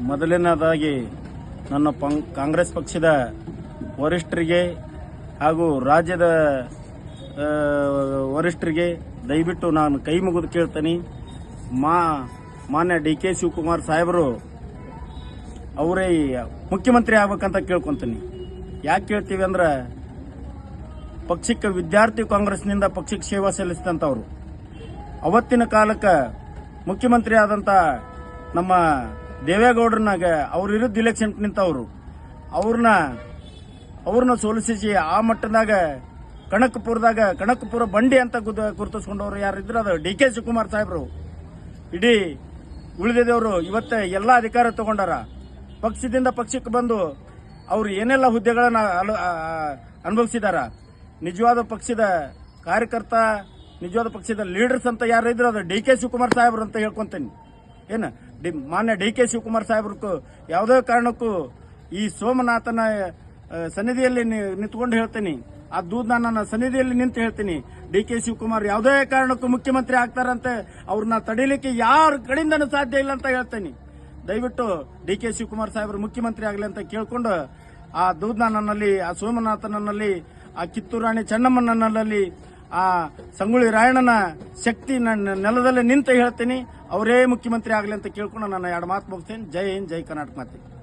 ಮೊದಲನೇದಾಗಿ ನನ್ನ ಪಂ- ಕಾಂಗ್ರೆಸ್ ಪಕ್ಷದ ವರಿಷ್ಠರಿಗೆ ಹಾಗೂ ರಾಜ್ಯದ ವರಿಷ್ಠರಿಗೆ ದಯವಿಟ್ಟು ನಾನು ಕೈ ಮುಗಿದು ಕೇಳ್ತೀನಿ. ಮಾ, ಮಾನ್ಯ ಡಿ ಕೆ ಶಿವಕುಮಾರ್ ಸಾಹೇಬರು ಅವರೇ ಮುಖ್ಯಮಂತ್ರಿ ಆಗ್ಬೇಕಂತ ಕೇಳ್ಕೊತೀನಿ. ಯಾಕೆ ಕೇಳ್ತೀವಿ ಅಂದ್ರೆ ಪಕ್ಷಕ್ಕೆ ವಿದ್ಯಾರ್ಥಿ ಕಾಂಗ್ರೆಸ್ನಿಂದ ಪಕ್ಷಕ್ಕೆ ಸೇವಾ ಸಲ್ಲಿಸಿದಂಥವ್ರು ಅವತ್ತಿನ ಕಾಲಕ್ಕೆ ಮುಖ್ಯಮಂತ್ರಿ ಆದಂಥ ನಮ್ಮ ದೇವೇಗೌಡರನ್ನಾಗ ಅವ್ರ ವಿರುದ್ಧ ಇಲೆಕ್ಷನ್ ನಿಂತವರು. ಅವ್ರನ್ನ ಅವ್ರನ್ನ ಸೋಲಿಸಿ ಆ ಮಟ್ಟದಾಗ ಕನಕಪುರದಾಗ, ಕನಕಪುರ ಬಂಡಿ ಅಂತ ಗುದ- ಗುರುತಿಸ್ಕೊಂಡವ್ರು ಯಾರಿದ್ರು ಅದು ಡಿ ಕೆ ಶಿವಕುಮಾರ್ ಸಾಹೇಬರು. ಇಡೀ ಉಳಿದಿದ್ದವರು ಇವತ್ತ ಎಲ್ಲ ಅಧಿಕಾರ ತಗೊಂಡಾರ. ಪಕ್ಷದಿಂದ ಪಕ್ಷಕ್ಕೆ ಬಂದು ಅವರು ಏನೆಲ್ಲ ಹುದ್ದೆಗಳನ್ನ ಅನುಭವಿಸಿದಾರ. ನಿಜವಾದ ಪಕ್ಷದ ಕಾರ್ಯಕರ್ತ, ನಿಜವಾದ ಪಕ್ಷದ ಲೀಡರ್ಸ್ ಅಂತ ಯಾರು ಅದು ಡಿ ಕೆ ಶಿವಕುಮಾರ್ ಸಾಹೇಬ್ರು ಅಂತ ಹೇಳ್ಕೊಂತೀನಿ. ಏನು? ಡಿ ಮಾನ್ಯ ಡಿ ಕೆ ಶಿವಕುಮಾರ್ ಸಾಹೇಬ್ರಕ್ಕೂ ಯಾವುದೇ ಕಾರಣಕ್ಕೂ ಈ ಸೋಮನಾಥನ ಸನ್ನಿಧಿಯಲ್ಲಿ ನಿಂತ್ಕೊಂಡು ಹೇಳ್ತೀನಿ. ಆ ದೂದ್ನ ನನ್ನ ಸನ್ನಿಧಿಯಲ್ಲಿ ನಿಂತು ಹೇಳ್ತೀನಿ. ಡಿ ಕೆ ಶಿವಕುಮಾರ್ ಯಾವುದೇ ಕಾರಣಕ್ಕೂ ಮುಖ್ಯಮಂತ್ರಿ ಆಗ್ತಾರಂತೆ, ಅವ್ರನ್ನ ತಡೀಲಿಕ್ಕೆ ಯಾರ ಕಡೆಯಿಂದನೂ ಸಾಧ್ಯ ಇಲ್ಲ ಅಂತ ಹೇಳ್ತೀನಿ. ದಯವಿಟ್ಟು ಡಿ ಕೆ ಶಿವಕುಮಾರ್ ಸಾಹೇಬರು ಮುಖ್ಯಮಂತ್ರಿ ಆಗಲಿ ಅಂತ ಕೇಳಿಕೊಂಡು, ಆ ದೂದ್ನ ನನ್ನಲ್ಲಿ ಆ ಸೋಮನಾಥನಲ್ಲಿ ಆ ಕಿತ್ತೂರಾಣಿ ಚೆನ್ನಮ್ಮನಲ್ಲಿ ಆ ಸಂಗೊಳ್ಳಿ ರಾಯಣ್ಣನ ಶಕ್ತಿ ನನ್ನ ನೆಲದಲ್ಲಿ ನಿಂತು ಹೇಳ್ತೀನಿ. ಅವರೇ ಮುಖ್ಯಮಂತ್ರಿ ಆಗಲಿ ಅಂತ ಕೇಳ್ಕೊಂಡು ನಾನು ಎರಡು ಮಾತು ಮುಗಿಸ್ತೇನೆ. ಜೈ ಹಿಂದ್, ಜೈ ಕರ್ನಾಟಕ ಮಾತೆ.